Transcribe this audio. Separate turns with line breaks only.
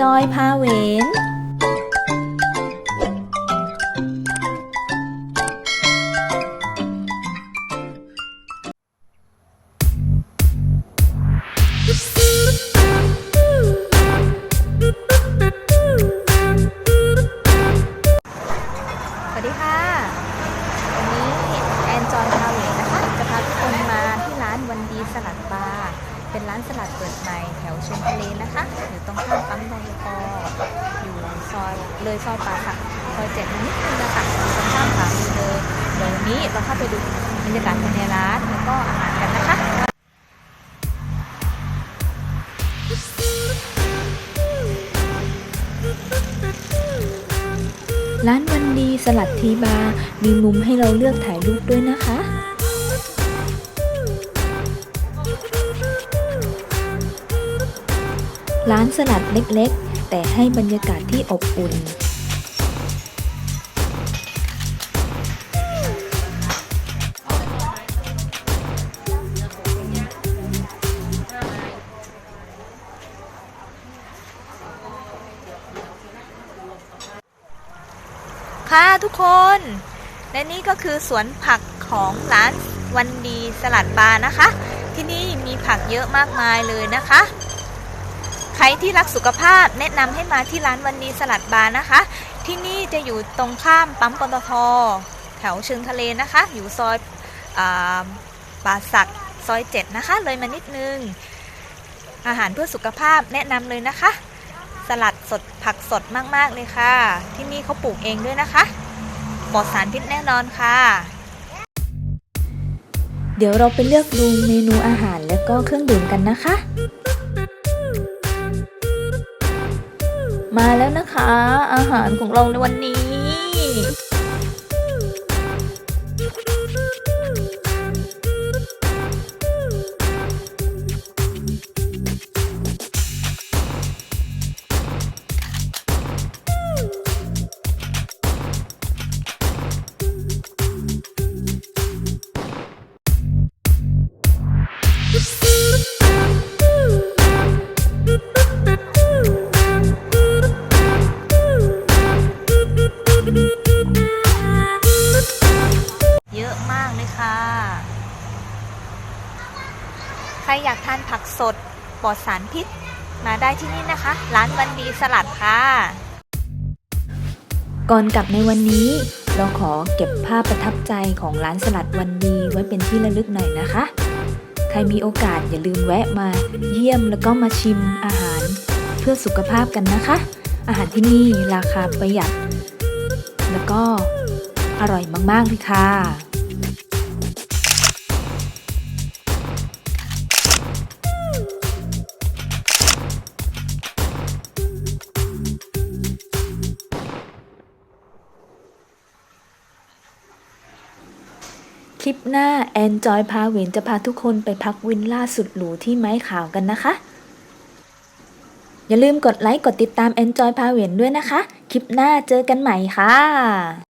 จอยพาเวน เป็นร้านสลัดเปิดใหม่แถวชลทะเลนะคะ อยู่ตรงข้ามปั๊มบางปออยู่ซอยเลยซอยปาค่ะซอยเจ็ดนิดนึงนะคะอยู่ตรงข้ามขวามือเลยเดี๋ยวนี้เราเข้าไปดูบรรยากาศภายในร้านแล้วก็อาหารกันนะคะร้านวันดีสลัดทีบาร์มีมุมให้เราเลือกถ่ายรูปด้วยนะคะ ร้านสลัดเล็กๆ แต่ให้บรรยากาศที่อบอุ่น ค่ะทุกคน และนี่ก็คือสวนผักของร้านวันดีสลัดบาร์นะคะ ที่นี่มีผักเยอะมากมายเลยนะคะ รที่รักสุขภาพแนะนำให้มาที่ร้านวันดีสลัดบาร์นะคะ ที่นี่จะอยู่ตรงข้ามปั๊มปตทแถวเชิงทะเลนะคะ อยู่ซอยอาป่าสักซอย 7 นะคะ เลยมานิดนึง อาหารเพื่อสุขภาพแนะนำเลยนะคะ สลัดสดผักสดมากๆเลยค่ะ ที่นี่เขาปลูกเองด้วยนะคะปลอดสารพิษแน่นอนค่ะ เดี๋ยวเราไปเลือกดูเมนูอาหารและก็เครื่องดื่มกันนะคะ มาแล้วนะคะ อาหารของเราในวันนี้ ครอยากทานผักสดปลอดสารพิษ มาได้ที่นี่นะคะ ร้านวันดีสลัดค่ะ ก่อนกลับในวันนี้ เราขอเก็บภาพประทับใจของร้านสลัดวันดีไว้เป็นที่ระลึกหน่อยนะคะ ใครมีโอกาสอย่าลืมแวะมาเยี่ยมแล้วก็มาชิมอาหารเพื่อสุขภาพกันนะคะ อาหารที่นี่ราคาประหยัด แล้วก็อร่อยมากๆเลยค่ะ ลิปหน้าแอนจอยพาเวนจะพาทุกคนไปพักวินล่าสุดหรูที่ไม้ขาวกันนะคะ อย่าลืมกดไลค์กดติดตามแอนจอยพาเวนด้วยนะคะ คลิปหน้าเจอกันใหม่ค่ะ